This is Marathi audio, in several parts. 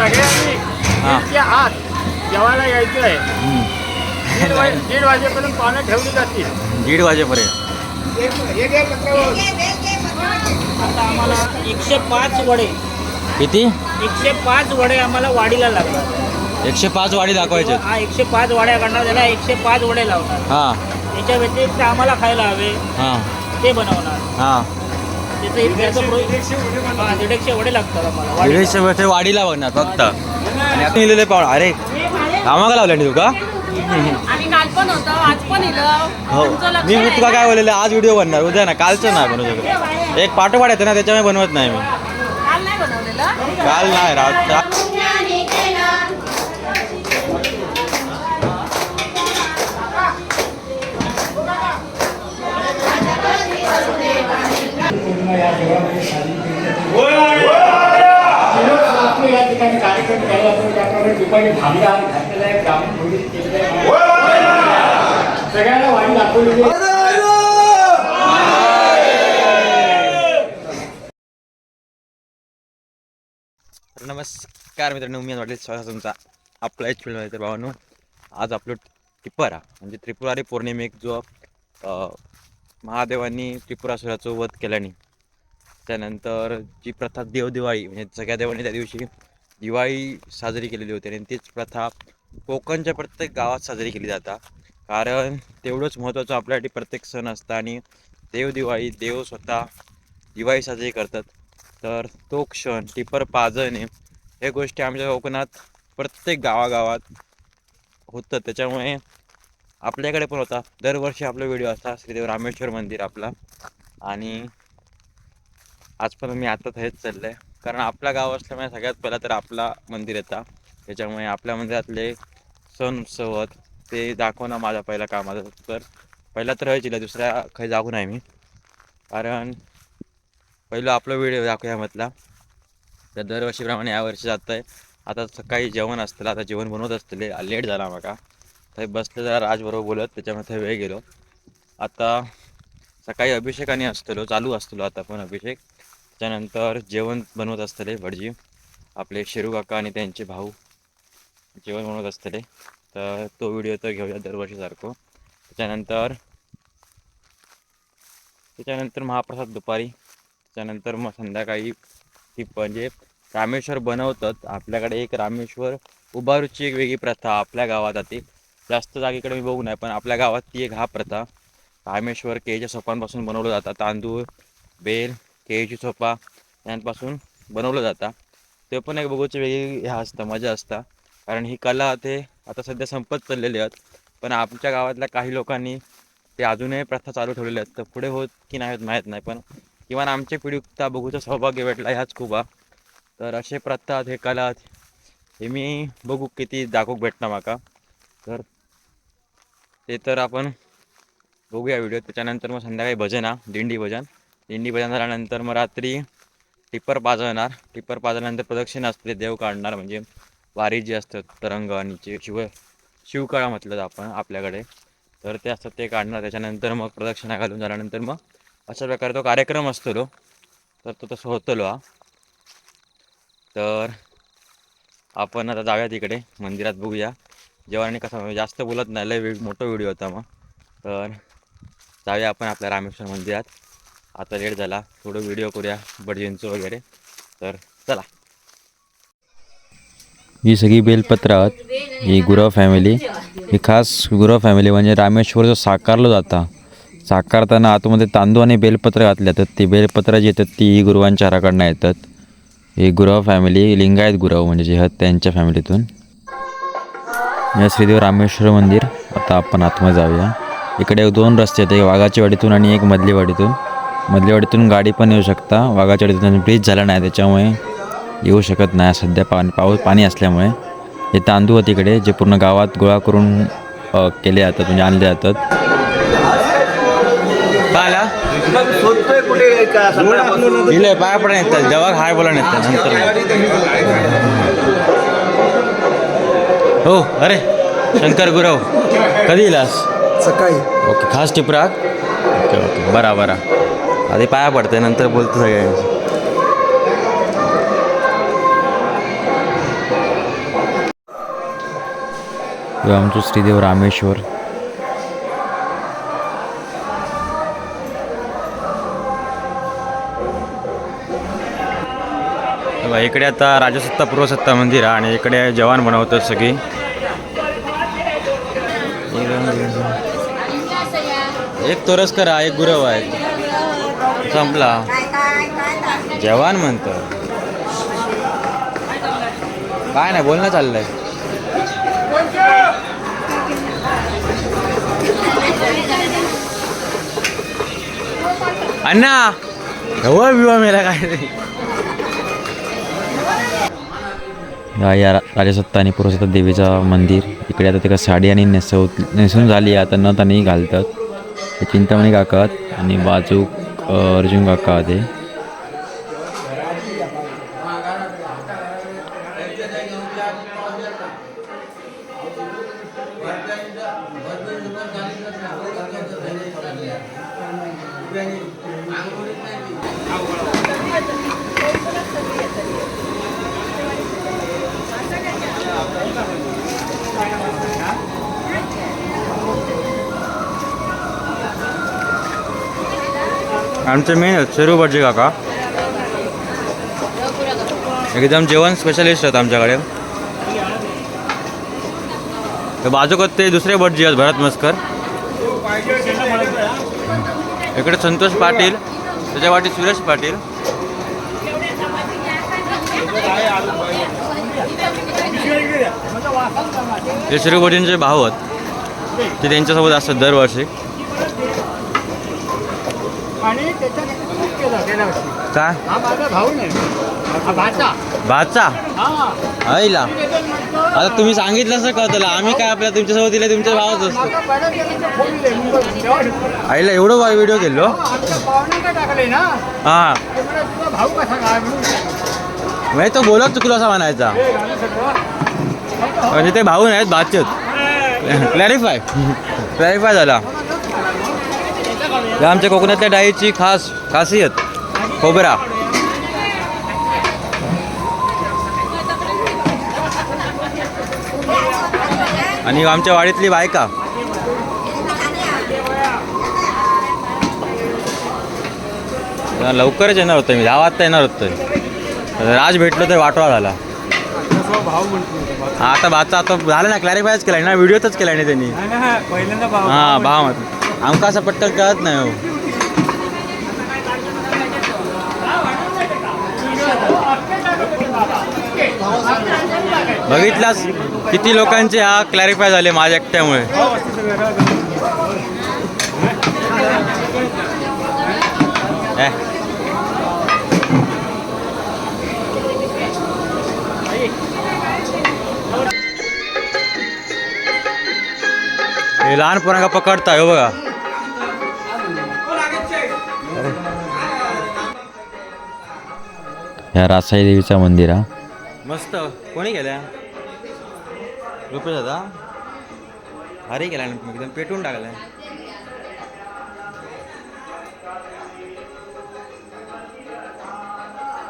सगळ्यांनी आत जेवायला यायचं आहे. दीड वाजे दीड वाजेपर्यंत पानं ठेवली जातील. दीड वाजेपर्यंत. आता आम्हाला एकशे पाच वडे. किती? एकशे पाच वडे आम्हाला वाढीला लागतात एकशे पाच वाडी दाखवायचे. हा एकशे पाच वाड्या काढणार त्याला एकशे पाच वडे लावणार. हा. त्याच्या व्यतिरिक्त आम्हाला खायला हवे. हा. ते बनवणार. हा. दीडशे वडे लागतात आम्हाला. वाढीला. दीडशे वर्ष वाडीला बघणार फक्त. आणि आता पाहू अरे कामाला लावलं तू का? आम्ही काल पण होतो आज पण इलं. हो. मी नाही ना? काय बोललेलं? आज व्हिडिओ बनणार. उद्या ना कालचं नाही बनवू शकत. एक पाठोपाठ येतं ना त्याच्यामुळे बनवत नाही मी. काल नाही काल या ठिकाणी कार्यक्रम केला जातो त्याप्रमाणे दुपारी थांबला आणि घातलेला आहे ग्रामीण पोलीस केलेलं आहे. सगळ्यांना वाढी दाखवलेली आहे. तर नमस्कार मित्रांनो मी वाटेल स्वागत तुमचा आपला एच फिल्म तर भावानो आज आपलं टिप्परा म्हणजे त्रिपुरारी पौर्णिमेक जो महादेवांनी त्रिपुरासुराचं वध केल्याने त्यानंतर जी प्रथा देवदिवाळी म्हणजे सगळ्या देवांनी त्या दिवशी दिवाळी साजरी केलेली होती. आणि तीच प्रथा कोकणच्या प्रत्येक गावात साजरी केली जातात कारण तेवढंच महत्त्वाचं आपल्यासाठी प्रत्येक सण असतं आणि देवदिवाळी देव स्वतः दिवाळी साजरी करतात. तर तो क्षण टिपर पाजणे हे गोष्टी आमच्या कोकणात प्रत्येक गावागावात होतं त्याच्यामुळे आपल्याकडे पण होता. दरवर्षी आपला व्हिडिओ असता. श्रीदेव रामेश्वर मंदिर आपला. आणि आज पण मी आता हेच चाललं आहे कारण आपला गाव असल्यामुळे सगळ्यात पहिला तर आपला मंदिर येता. त्याच्यामुळे आपल्या मंदिरातले सण उत्सव आहेत, ते दाखवणं माझा पहिला कामाचा तर पहिला तर व्हायची दुसऱ्या काही जागू नाही मी. कारण पहिलं आपलं व्हिडिओ दाखवूया म्हटला. तर दरवर्षीप्रमाणे यावर्षी जात आहे आता सकाळी जेवण असतं आता जेवण बनवत असतले लेट झाला माका तर बसले जरा राजबरोबर बोलत त्याच्यामध्ये वेळ गेलो. आता सकाळी अभिषेकाने असतलो चालू असतलो आता पण अभिषेक. त्याच्यानंतर जेवण बनवत असतले भटजी आपले शेरू काका आणि त्यांचे भाऊ जेवण बनवत असतले. तर तो व्हिडिओ तर घेऊया दरवर्षीसारखं. त्याच्यानंतर त्याच्यानंतर महाप्रसाद दुपारी त्याच्यानंतर मग संध्याकाळी ती म्हणजे रामेश्वर बनवतात. आपल्याकडे एक रामेश्वर उभारूची एक वेगळी प्रथा आपल्या गावात आते जास्त जागेकडे मी बघू नाही पण आपल्या गावात ती एक हा प्रथा. रामेश्वर केळीच्या सोपांपासून बनवलं जातात तांदूळ बेल केळीची सोपा यांपासून बनवलं जातं. ते पण एक बघूची वेगळी ह्या असतं मजा असतं. कारण ही कला ते आता सध्या संपत चाललेली आहेत. पण आमच्या गावातल्या काही लोकांनी ते अजूनही प्रथा चालू ठेवलेल्या आहेत. तर पुढे होत की नाही होत माहीत नाही. पण किमान आमच्या पिढीता बघूचा सौभाग्य भेटला ह्याच खूप तर असे प्रथा आहेत, हे कला हे मी बघू किती दाखवूक भेटणार माका. तर ते तर आपण बघूया व्हिडिओ. त्याच्यानंतर मग संध्याकाळी भजन हा दिंडी भजन. दिंडी भजन झाल्यानंतर मग रात्री टिप्पर पाजवणार टिप्पर पाजल्यानंतर प्रदक्षिणा असते देव काढणार. म्हणजे वारी जी असतात तरंग आणि जे शिव शिवकाळा म्हटलं आपण आपल्याकडे. तर ते असतात ते काढणार. त्याच्यानंतर मग प्रदक्षिणा घालून झाल्यानंतर मग अशा प्रकारे तो कार्यक्रम असतो तर तो तसं होतलो हा. तर आपण आता जाऊया तिकडे मंदिरात बघूया. जेवणाने कसं म्हणजे जास्त बोलत नाही लय मोठा व्हिडिओ होता मग. तर जाऊया आपण आपल्या रामेश्वर मंदिरात. आता लेट झाला. थोडं व्हिडिओ करूया बडजींचं वगैरे. तर चला. ही सगळी बेलपत्र आहेत ही गुरव फॅमिली ही खास गुरव फॅमिली म्हणजे रामेश्वर जो साकारलं जाता. साकारताना आतमध्ये तांदूळ आणि बेलपत्र घातले जातात. ती बेलपत्र जी येतात ती ही गुरुवांच्या येतात. ही गुरव फॅमिली लिंगायत गुरव म्हणजे जे आहेत त्यांच्या फॅमिलीतून या श्रीदेव रामेश्वर मंदिर. आता आपण आतमध्ये जाऊया. इकडे दोन रस्ते आहेत. एक वाघाची वाडीतून आणि एक मधली वाडीतून. मधली वाडीतून गाडी पण येऊ शकता. वाघाच्या वाडीतून ब्रिज झाला नाही त्याच्यामुळे येऊ शकत नाही. सध्या पाणी पाऊस पाणी असल्यामुळे. हे तांदूळ आहेत इकडे जे पूर्ण गावात गोळा करून केले जातात म्हणजे आणले जातात. पाया पडा येतात जेव्हा हाय बोला येतात नंतर हो अरे शंकर गुरव. कधी येलास? सकाळी. ओके खास टिपराक ओके ओके बरा बरा. आधी पाया पडते नंतर बोलतो सगळ्यांशी किंवा आमचं श्रीदेव रामेश्वर. इकडे आता राजसत्ता पूर्वसत्ता मंदिर आहे आणि इकडे जवान बनवतात सगळी. एक तोरसकर आहे एक गुरव आहे. संपला. जवान म्हणतो. काय नाही बोलणं चाललंय. अण्णा हवा बिवा मेला काय नाही. या राजसत्ता आणि पुरसत्ता देवीचं मंदिर. इकडे आता ते साडी आणि नेसव नेसून झाली आता न त्यांनी घालतात. चिंतामणी काकात आणि बाजूक अर्जुन काका ते आमचे मेन शेरू भटजी काका. एकदम जेवण स्पेशलिस्ट आहेत आमच्याकडे. ते बाजूकत ते दुसरे भटजी आहेत भरत मस्कर. इकडे संतोष पाटील त्याच्या वाटी सुरेश पाटील. हे शेरू भटजींचे भाऊ आहेत. ते त्यांच्यासोबत असतात दरवर्षी. आणि त्याच्यात हा माझा भाऊ नाही. हा भाचा. भाचा? हा. आईला. आता तुम्ही सांगितलं असं का त्याला? आम्ही काय आपल्या तुमच्यासोबत दिले तुमच्या भावाच असतो. आईला एवढं व्हिडिओ केलो हा? भाऊ कसा काय? म्हणून. म्हणजे तो बोलत चुकलो असा म्हणायचा. हे म्हणजे ते भाऊ नाहीत भाचत. क्लॅरिफाय क्लॅरिफाय झाला. हे आमच्या कोकणातल्या डाळीची खास खासियत खोबरा. आणि आमच्या वाडीतली बायका. लवकरच येणार होतं मी दहा वाजता येणार होतं राज भेटलो तर वाटवा झाला. आता भातचा आता झालं ना क्लॅरिफायच केलाय ना व्हिडिओतच केलाय ना त्यांनी. हा भाव मत आमका असं पटकन कळत नाही हो. बघितलास किती लोकांचे हा क्लॅरिफाय झाले माझ्या एकट्यामुळे. लहान पोरांना पकडताय हो बघा. ह्या रासाई देवीचा मंदिर हा. मस्त. कोणी गेल्या? रुपेश दादा? भारी गेला एकदम पेटून टाकलाय.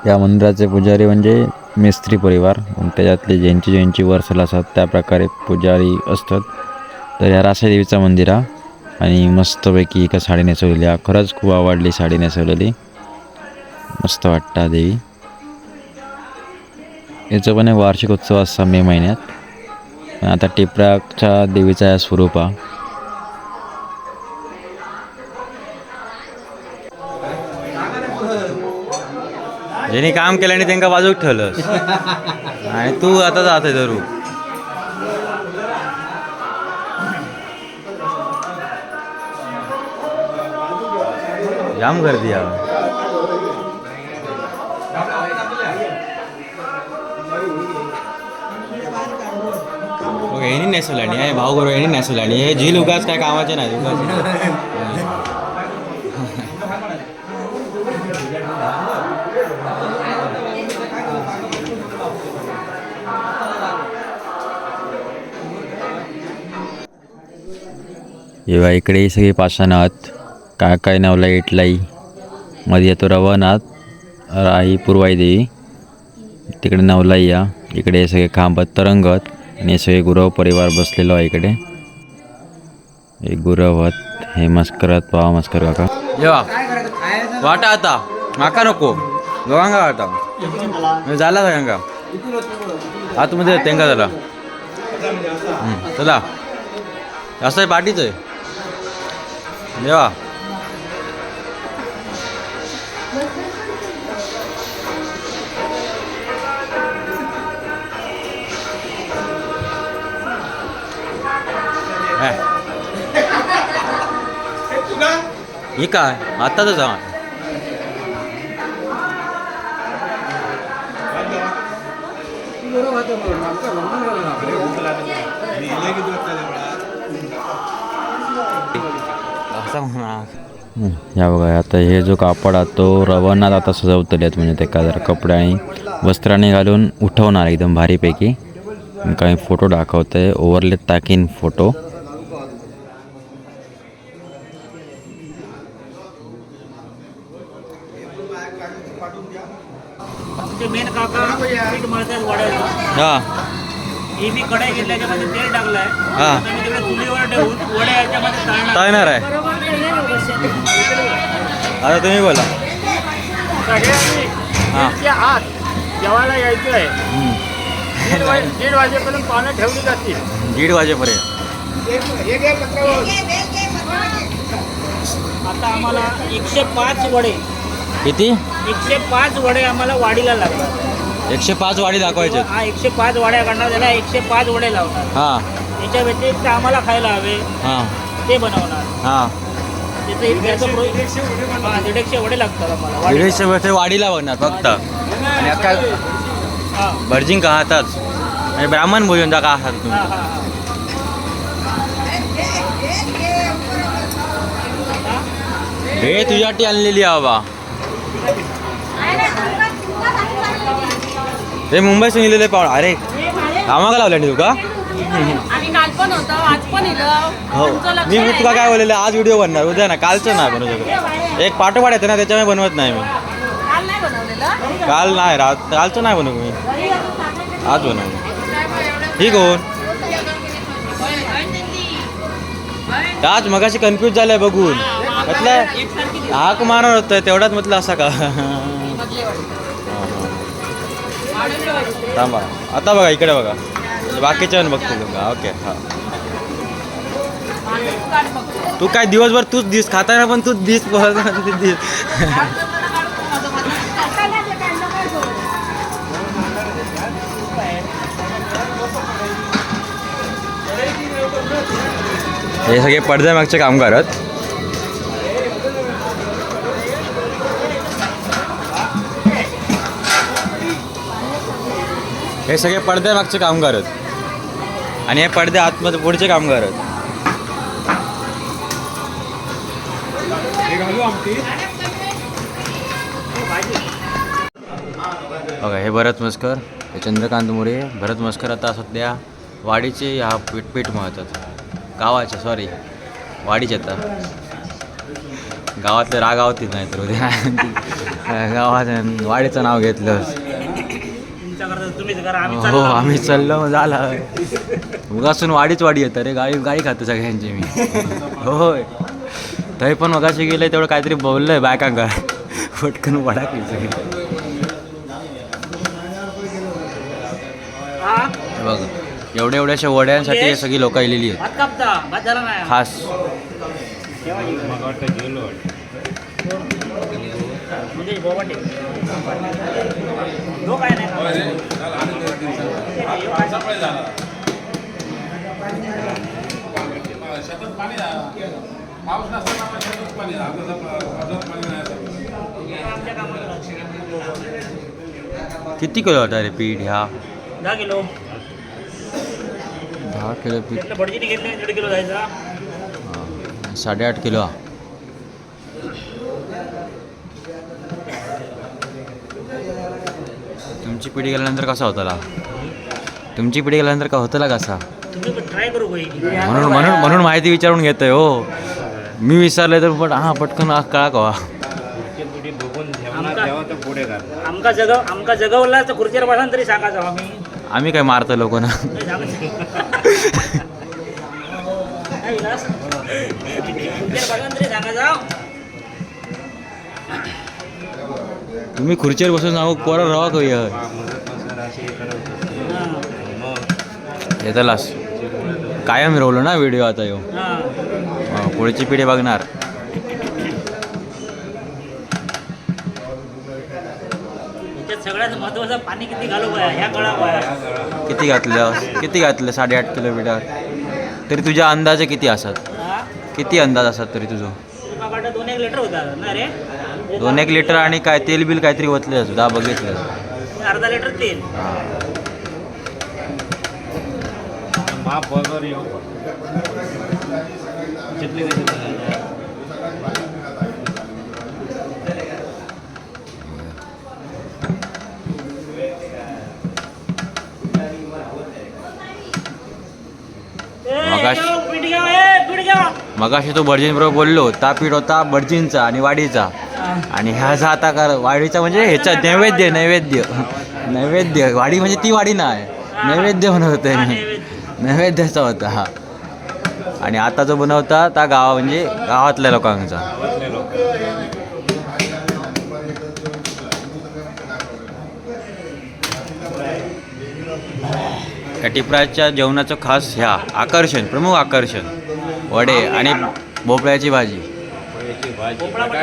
या मंदिराचे पुजारी म्हणजे मिस्त्री परिवार. त्याच्यातले ज्यांची ज्यांची वर्सल असतात त्या प्रकारे पुजारी असतात. तर या रासाई देवीचं मंदिर हा. आणि मस्तपैकी एका साडी नेसवलेली खरंच खूप आवडली साडी नेसवलेली. मस्त वाटतं देवी. याचं पण एक वार्षिक उत्सव असता मे महिन्यात. आता टिपराच्या देवीचा या स्वरूप हा. ज्यांनी काम केलं आणि त्यांना बाजूक ठेवलंस. आणि तू आता जात आहे धरू जाम गर्दी आहे. मग यांनी हे भाव बरोबर यांनी नेसवलं हे झील उगाच काय कामाचे नाही उगाच. जेव्हा इकडे सगळे पाषाणात काय काय नवला इटलाई. मध्ये येतो रवनाथ आई पूर्वाई देवी. तिकडे नवलाई या. इकडे सगळे खांबत तरंगत. आणि सगळे गुरव परिवार बसलेलो आहे इकडे. एक गुरवत हे मस्करत पावा मस्कर काका. जेवा वाटा आता. माका नको. दोघांका वाटा. झाला सगळ्यांका आतमध्ये तेंगा झाला. चला. असं आहे पाठीच आहे. जेवा ही काय आत्ताच या बघा आता हे जो कापड आहे तो रवणात आता सजवतलेत म्हणजे ते का जरा कपडे आणि वस्त्राने घालून उठवणार एकदम भारीपैकी काही फोटो दाखवतंय ओव्हरलेट टाकीन फोटो ते मेन काका पीठ मळतात हा. ही मी कढाई तेल टाकलंय. हा. आता मी तिकडे चुलीवर ठेवून याच्यामध्ये तळणार आहे. आता तुम्ही बोला. सगळ्यांनी हा. आत जेवायला यायचं आहे. दीड वाजे दीड वाजेपर्यंत पानं ठेवली जातील. दीड वाजेपर्यंत. आता आम्हाला एकशे पाच वडे किती? एकशे पाच वडे आम्हाला वाढीला लागतात. एकशे पाच वाडी दाखवायचे. हा एकशे पाच वड्या काढणार त्याला एकशे पाच वडे लावणार. हा. त्याच्या व्यतिरिक्त आम्हाला खायला हवे. हा. ते बनवणार. हा. त्याचं त्याचं प्रो- हा, दीडशे वडे लागतात आम्हाला वाढीला. दीडशे वर्ष वाडीला बनणार फक्त. आणि अक्का हा, भर्जिंग का हाताच आणि ब्राह्मण भोजन का आहात हा, तुम्ही हा, हा. हे तुझ्यासाठी आणलेली आहे बाबा. हे मुंबईसून इलेले पाहुण अरे कामाला लावल्या तुका पण इलं हो मी नाही तुला का? काय बोललेलं आज व्हिडिओ बनणार उद्या ना कालचं नाही बनवू शकत एक पाठोपाठ येते ना त्याच्यामुळे बनवत नाही मी काल नाही नाही रात कालचं नाही बनवू मी आज बनवू ही कोण आज मगाशी कन्फ्यूज झालंय बघून म्हटलं हाक मारणार होतं तेवढाच म्हटलं असा का? थांबा. आता बघा इकडे बघा. बाकीच्या बघतो तुमका ओके हां. तू काय दिवसभर तूच दिस खाताना पण तूच दिस दिस. हे सगळे पडद्यामागचे कामगार आहेत. हे सगळे पडद्यामागचे कामगार आहेत. आणि हे पडद्या आतमध्ये पुढचे कामगार आहेत. बघा हे भरत मस्कर हे चंद्रकांत मोरे. भरत मस्कर आता सध्या वाडीचे ह्या पीठ पीठ मळतात. गावाचे सॉरी वाडीचे आता. गावातले रागावतीच नाही तर उद्या. गावात वाडीचं नाव घेतलं तुम्हीच करा आम्ही हो चाललो. आम्ही चाललो झाला. उगासून वाडीच वाडी येतं रे गाडी गाडी खातो सगळ्यांची मी. होय. तरी पण मगाशी गेलंय तेवढं काहीतरी बोललंय बायकांका पटकन वडा की सगळी. हा? हे बघ एवढ्या एवढ्याशा वड्यांसाठी हे? सगळी लोक आलेली आहेत. भात कापता भात झाला नाही. खास. म्हणजे बोबाटे. लो काय नाही. किती किलो होता रे पीठ ह्या? दहा किलो. दहा किलो पीठ. भटजीने घेतले दीड किलो जायचा. साडेआठ किलो. हा. तुमची पिढी गेल्यानंतर कसा होता तुमची पिढी गेल्यानंतर का होतं कसा तुम्ही पण ट्राय करू काही म्हणून म्हणून म्हणून माहिती विचारून घेतोय हो. मी विचारलंय तर पण हा पटकन हा कळा कवा. आमका जगव आमका जगवला तर खुर्चीवर बसा तरी सांगा जाऊ आम्ही आम्ही काय मारतो लोक ना जागा जाऊ. तुम्ही खुर्चीवर बसून जाऊ कोरा रवा करूया येतलास कायम रोवलो ना व्हिडिओ आता येऊ हा. पुढची पिढी बघणार. याच्यात सगळ्यात महत्वाचं पाणी किती घालू ह्या घातलं? किती घातलं? साडेआठ किलोमीटर तरी तुझ्या अंदाजे किती असतात? हा? किती अंदाज असतात तरी तुझं? दोन एक लिटर होता ना रे? दोन एक लिटर आणि काय तेल बिल काहीतरी ओतले सुद्धा बघितलं अर्धा लिटर तेल. ए, मगाश- तो भटजीन बरोबर बोललो ता पीठ होता भटजींचा आणि वाडीचा हा. आणि ह्याचा आता कर वाडीचा म्हणजे ह्याचा नैवेद्य नैवेद्य. नैवेद्य. वाडी म्हणजे ती वाडी नाही नैवेद्य म्हणत मी नैवेद्याचा होता हा. आणि आता जो बनवता त्या गावा म्हणजे गावातल्या लोकांचा. या टिपराच्या जेवणाचं खास ह्या. आकर्षण प्रमुख आकर्षण. वडे आणि भोपळ्याची भाजी.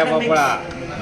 भोपळा.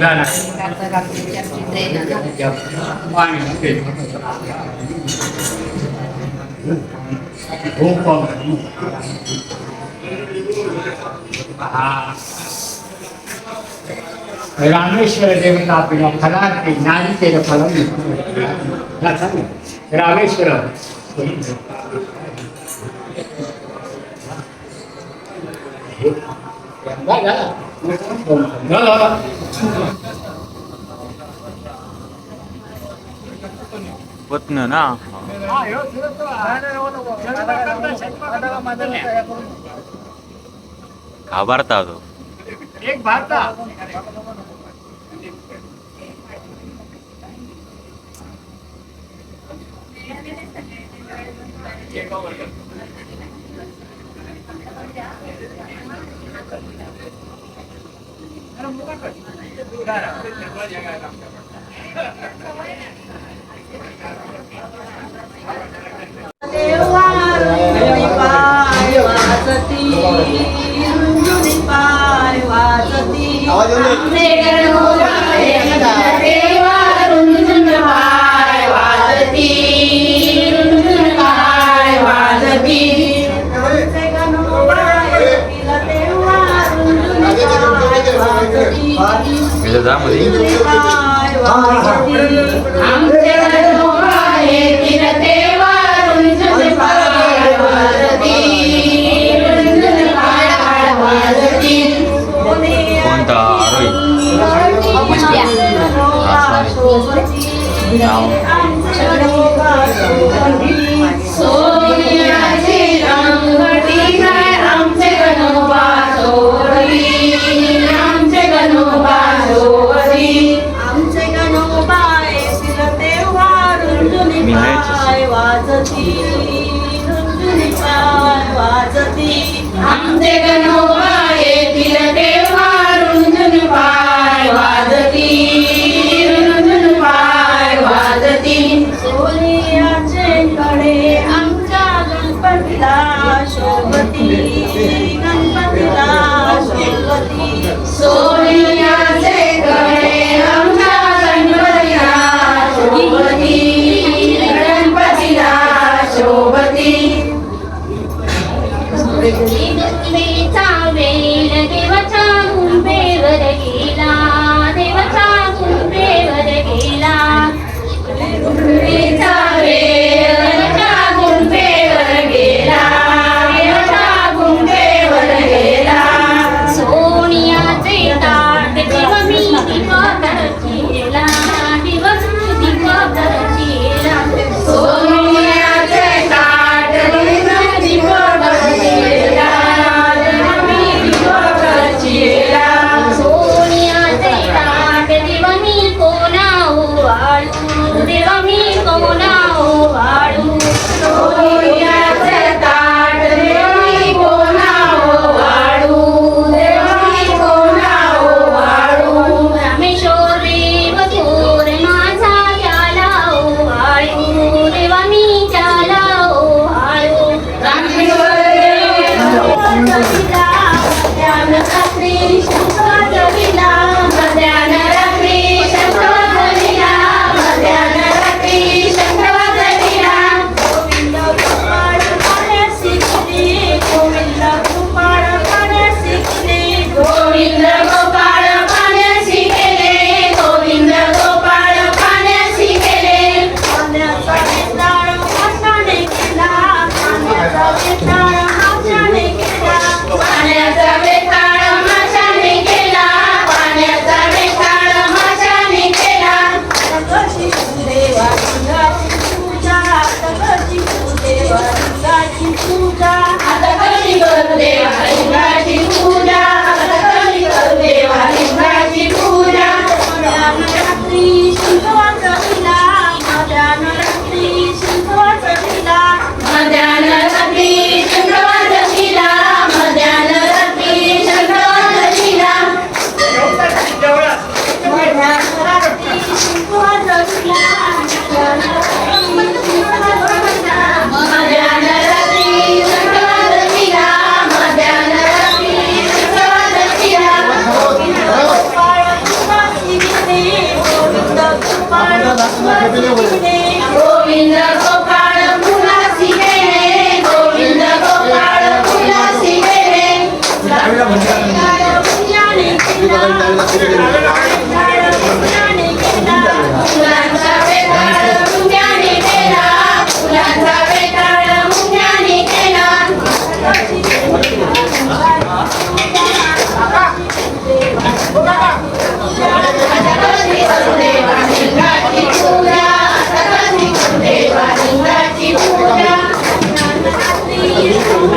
ได้นะว่าอย่างนั้นเองโอ้ความ ರಾಮೇಶ್ವರ ದೇವತಾ ಪಿನ ಫಲಾಂತಿ ನಾಲಿಕೆಯ ಫಲಂ ರಾಮೇಶ್ವರ Thank you. रामेश्वर पत्न ना घाबरता तो एक भारता पाय वाजती रुंजुनी पाय वाजती म्हणजे वाजती कोणता? आरोही. नाव.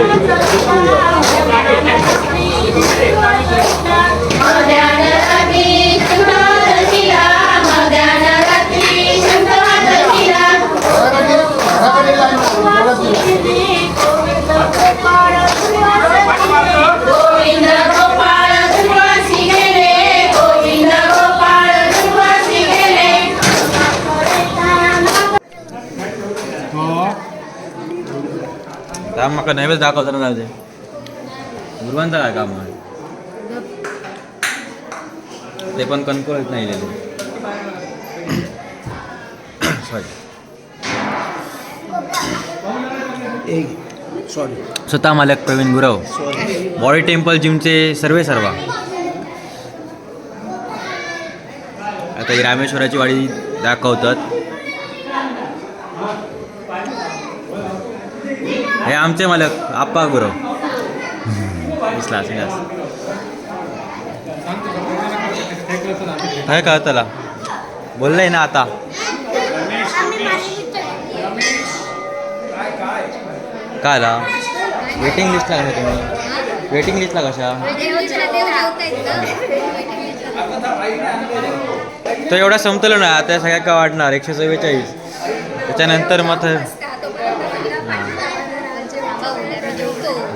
Thank you. राम माका नैवेद्य दाखवताना जाऊ दे गुरुवांत काय काम आहे ते पण कणकोळ येत नाही सॉरी सॉरी स्वतः मालक प्रवीण गुरव। बॉडी टेम्पल जिमचे सर्वे सर्व। आता ही रामेश्वराची वाडी दाखवतात। आमचे मालक आप्पा गुरव. दिसला काय कळतला बोललंय ना आता. काय आला वेटिंग लिस्ट कशा तुम्ही? वेटिंग लिस्टला कशा? तो एवढा संपतलं ना आता सगळ्या का वाटणार एकशे चव्वेचाळीस त्याच्यानंतर मग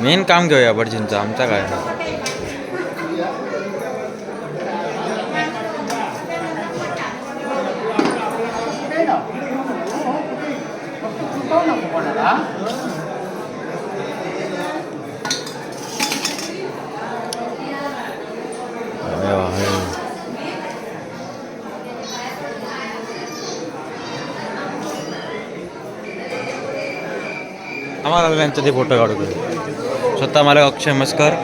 मेन काम घेऊया भटजींचं आमचा काय कुठे ना चुकवू नको स्वतः मला अक्षय मस्कर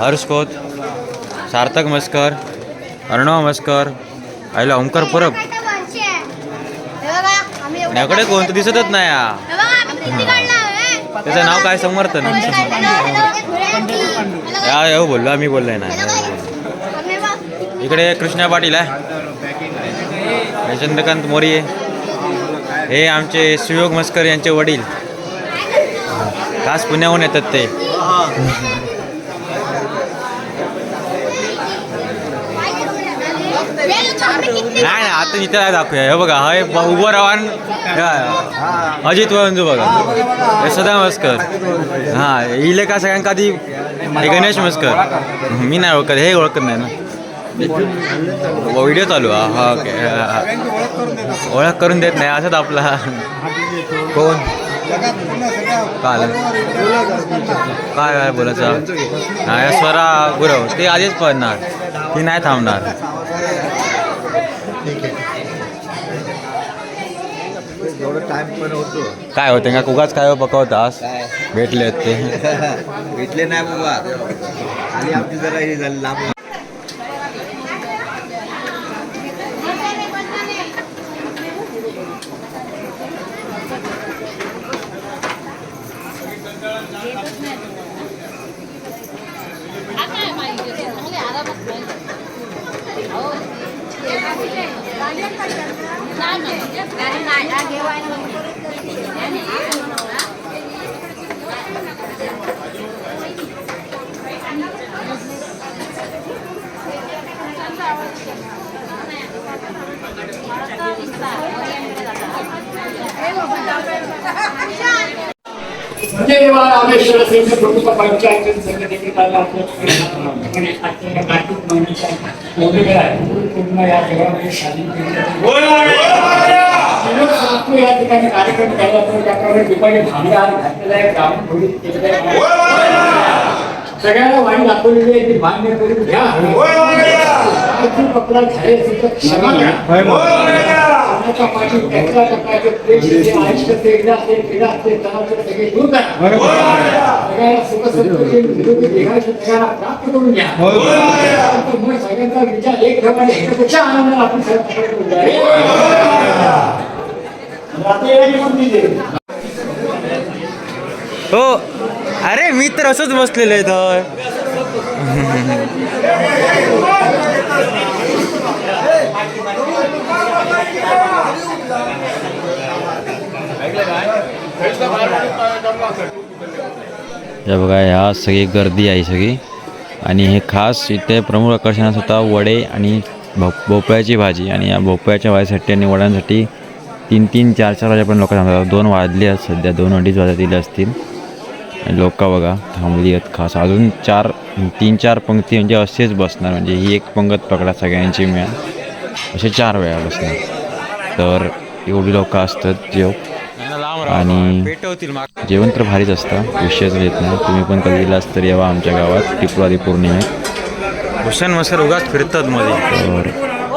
हर्ष खोत सार्थक मस्कर अर्णव मस्कर आईला ओंकार परब. याकडे कोणतं दिसतच नाही हा. त्याचं नाव काय समर्थ ना या हो बोललो आम्ही बोललोय ना. इकडे कृष्णा पाटील आहे. चंद्रकांत मोरे. हे आमचे सुयोग मस्कर यांचे वडील. खास पुण्याहून येतात ते. नाही नाही आता इथे काय दाखवूया. हे बघा हे ब- उभं राहून अजित वंजू बघा. हे सदा मस्कर. हां इले का सगळ्यांका आधी गणेश मस्कर. मी नाही ओळखत हे ओळखत नाही ना. हो, व्हिडिओ चालू हा हा ओके ओळख करून देत नाही असंच आपला. कोण? काय काय काय बोलायचं? नाही स्वरा गुरव ते आधीच पडणार ती नाही थांबणार. काय होते का कुगाच काय हो पकवतास भेटले ते. भेटले नाही बाबा. आणि आमची जरा हे झाली लांब म्हणजे जेव्हा रामेश्वर असेल तर प्रमुख पंचायत संघटनेला आपल्या कार्तिक महिन्याच्या मोदीकडे आहे पूर्ण या ठिकाणी कार्यक्रम केला जातो त्याप्रमाणे दुपारी भांगार घातलेला आहे ग्रामीण खोलीत केलेला आहे सगळ्यांना वाणी दाखवलेली आहे ती मान्य करून घ्या. कपडा झाले असेल तर क्षमा पाठी त्याच्या टप्प्याचे जे आयुष्य असेल असेल सगळे दूर करा. निरोगी प्राप्त करून घ्या. मग सगळ्यांचा विचार एक ह्याच्यापेक्षा आपण करून. हो. अरे मी तर असंच बसलेलो आहे तर. या बघा ह्या सगळी गर्दी आहे सगळी. आणि हे खास इथे प्रमुख आकर्षण होता वडे आणि भो भोपळ्याची भाजी. आणि या भोपळ्याच्या भाजीसाठी आणि वड्यांसाठी तीन तीन चार चार वाजेपर्यंत लोक थांबतात. दोन वाजले आहेत सध्या दोन अडीच वाजतील असतील. आणि लोक बघा थांबली आहेत खास. अजून चार तीन चार पंक्ती म्हणजे असेच बसणार. म्हणजे ही एक पंगत पकडा सगळ्यांची मिळा असे चार वेळा बसणार. तर एवढी लोक असतात जेव आणि जेवण तर भारीच असतं विषयच येत नाही. तुम्ही पण कधी गेलास तर यावा आमच्या गावात. टिपवारी पौर्णिमेत हुसेन मसर उगाच फिरतात मध्ये तर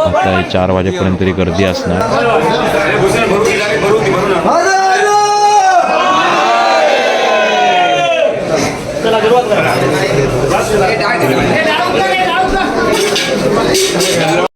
आता चार वाजेपर्यंत तरी गर्दी असणार. Gracias.